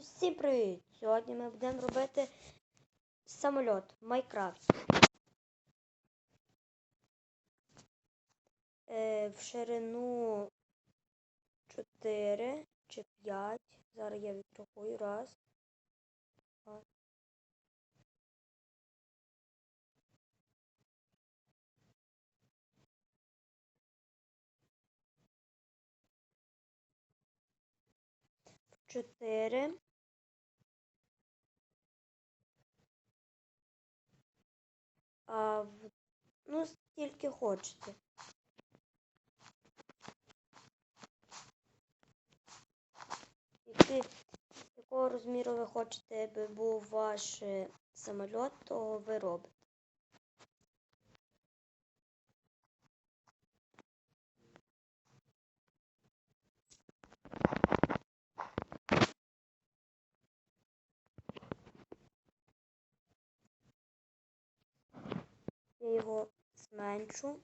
Всім привіт! Сьогодні ми будемо робити самоліт в Майнкрафті. Е, в ширину 4 чи 5. Зараз я відрахую. Раз. Чотири. А в... ну, скільки хочете. Який, якого розміру ви хочете, аби був ваш е, самоліт, то ви робите. Я його зменшу.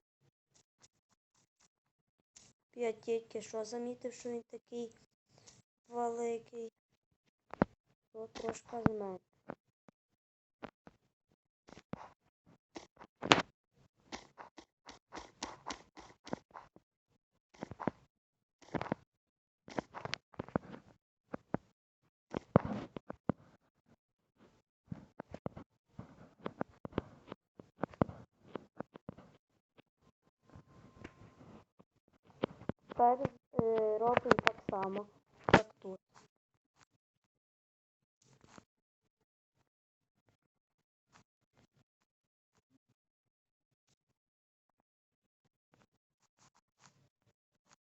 Я тільки що замітив, що він такий великий. Його трошки зменшу. Тепер е, робимо так само, як тут.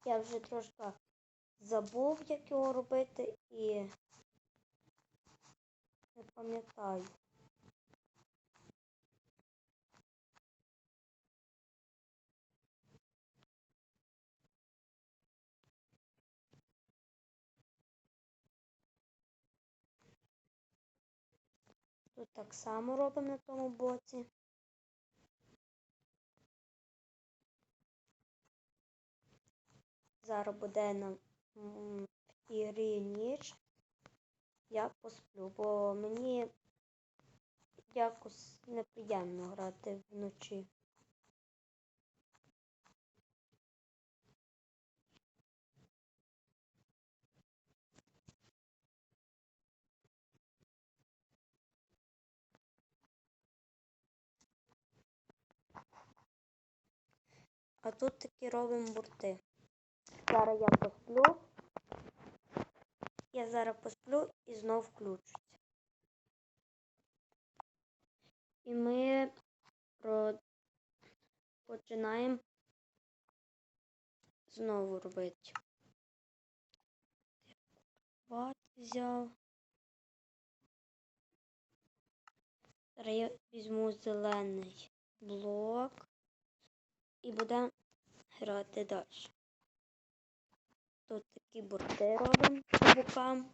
Я вже трошки забув, як його робити, і не пам'ятаю. Тут так само робимо на тому боці. Зараз буде нам в ігрі ніч. Я посплю, бо мені якось неприємно грати вночі. А тут такі робимо борти. Зараз я посплю. Я зараз посплю і знов включуся. І ми про... починаємо знову робити. Ват взяв. Зараз я візьму зелений блок і будемо грати далі. Тут такі борти робимо по бокам.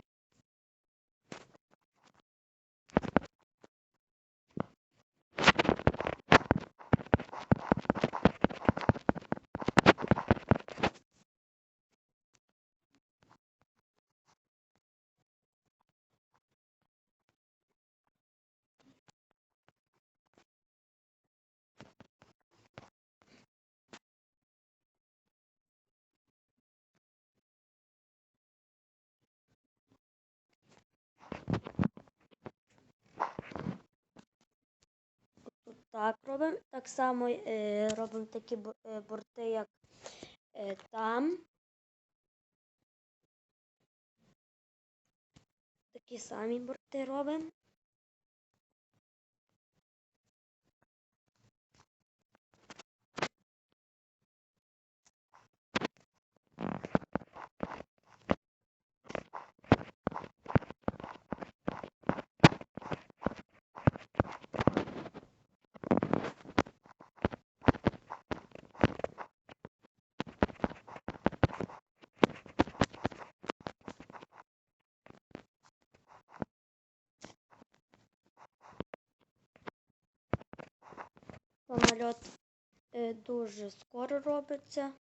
Тут так робимо. Так само е, робимо такі е, борти, як е, там. Такі самі борти робимо. Самоліт е, дуже скоро робиться.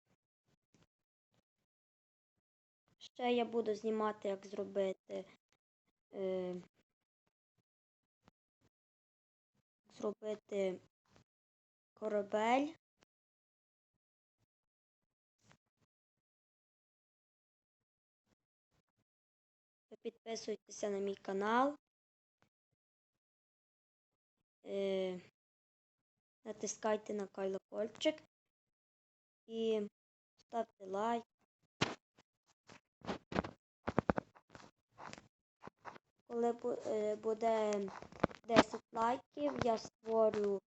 Ще я буду знімати, як зробити е, зробити корабель. Підписуйтеся на мій канал. Е, натискайте на колокольчик і ставте лайк. Коли е, буде 10 лайків, я створю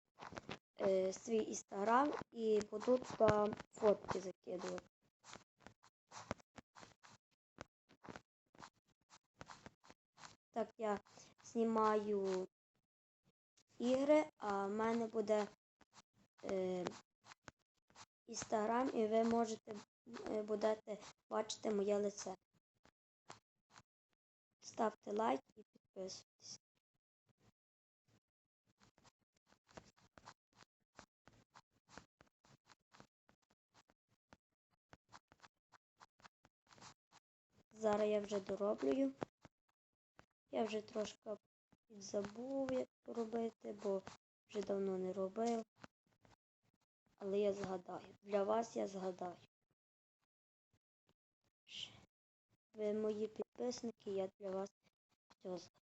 е, свій інстаграм і буду туди фотки закидувати. Так я знімаю ігри, а в мене буде інстаграм, і ви можете е, будете бачити моє лице. Ставте лайк і підписуйтесь. Зараз я вже дороблюю. Я вже трошки підзабув, як робити, бо вже давно не робив. Згадаю. Для вас я згадаю. Ви мої підписники, я для вас все згадаю.